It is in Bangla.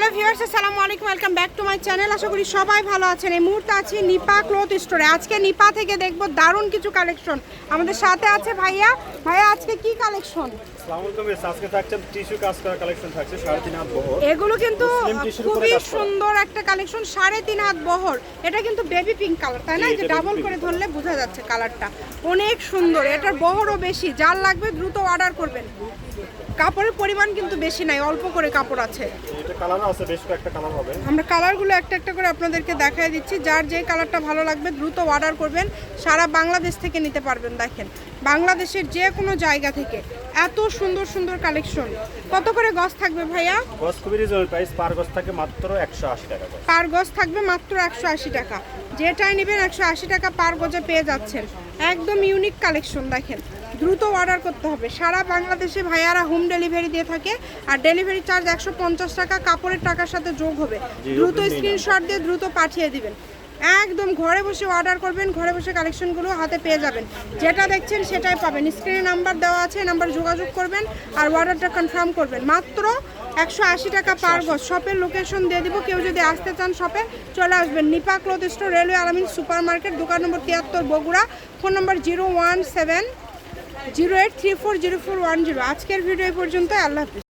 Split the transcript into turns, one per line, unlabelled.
হ্যালো ভিউয়ার্স আসসালামু আলাইকুম welcome back to my channel. আশা করি সবাই ভালো আছেন। এই মুহূর্তে আছি নিপা ক্লথ স্টোরে। আজকে নিপা থেকে দেখব দারুণ কিছু কালেকশন। আমাদের সাথে আছে ভাইয়া। ভাইয়া আজকে কি কালেকশন?
আসসালামু আলাইকুম আজকে থাকছে টিস্যু কাজ করা কালেকশন থাকছে সাড়ে তিন হাত বহর।
এগুলো কিন্তু খুবই সুন্দর একটা কালেকশন সাড়ে তিন হাত বহর। এটা কিন্তু বেবি পিঙ্ক কালার তাই না? এই যে ডাবল করে ধরলে বোঝা যাচ্ছে কালারটা অনেক সুন্দর এটার বহরও বেশি। যার লাগবে দ্রুত অর্ডার করবেন। কাপড়ের পরিমাণ কিন্তু বেশি নাই অল্প করে কাপড় আছে।
এটা আছে বেশ কয়েকটা কালার হবে।
আমরা কালারগুলো একটা একটা করে আপনাদেরকে দেখাই দিচ্ছি। যার যে কালারটা ভালো লাগবে দ্রুত অর্ডার করবেন। সারা বাংলাদেশ থেকে নিতে পারবেন দেখেন। বাংলাদেশের যে কোনো জায়গা থেকে। এত সুন্দর সুন্দর কালেকশন কত করে গজ থাকবে ভাইয়া?
গছ খুবই রিজনেবল প্রাইস পার গছ থাকে মাত্র একশো আশি টাকা করে
পার গজ থাকবে মাত্র একশো আশি টাকা। যেটাই নেবেন একশো আশি টাকা পার গজে পেয়ে যাচ্ছেন। একদম ইউনিক কালেকশন দেখেন। দ্রুত অর্ডার করতে হবে। সারা বাংলাদেশে ভাইয়ারা হোম ডেলিভারি দিয়ে থাকে আর ডেলিভারি চার্জ একশো পঞ্চাশ টাকা কাপড়ের টাকার সাথে যোগ হবে। দ্রুত স্ক্রিনশট দিয়ে দ্রুত পাঠিয়ে দিবেন। একদম ঘরে বসে অর্ডার করবেন ঘরে বসে কালেকশনগুলো হাতে পেয়ে যাবেন। যেটা দেখছেন সেটাই পাবেন। স্ক্রিনে নাম্বার দেওয়া আছে নাম্বার যোগাযোগ করবেন আর অর্ডারটা কনফার্ম করবেন। মাত্র একশো আশি টাকা পার গজ শপের লোকেশন দিয়ে দিব। কেউ যদি আসতে চান শপে চলে আসবেন। Nipa cloth store railway Alamin super market দোকান নম্বর তিয়াত্তর Bogura phone number zero one seven zero eight three four zero four one zero. আজকের ভিডিও পর্যন্ত আল্লাহ হাফিজ।